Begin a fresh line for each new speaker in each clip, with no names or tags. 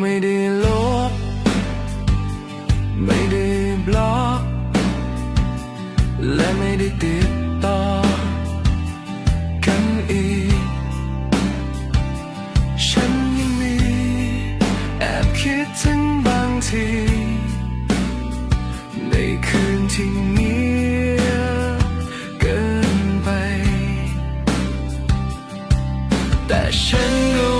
ไม่ได้ลบ ไม่ได้บล็อก และไม่ได้ติดต่อกันอีก ฉันยังมีแอบคิดถึงบางที ในคืนที่เงียบเกินไป แต่ฉันก็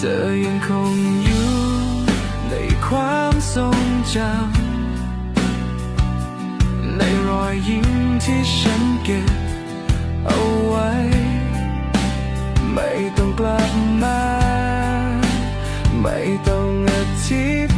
เธอยังคงอยู่ในความทรงจำในรอยยิ้มที่ฉันเก็บเอาไว้ ไม่ต้องกลับมา ไม่ต้องอธิบาย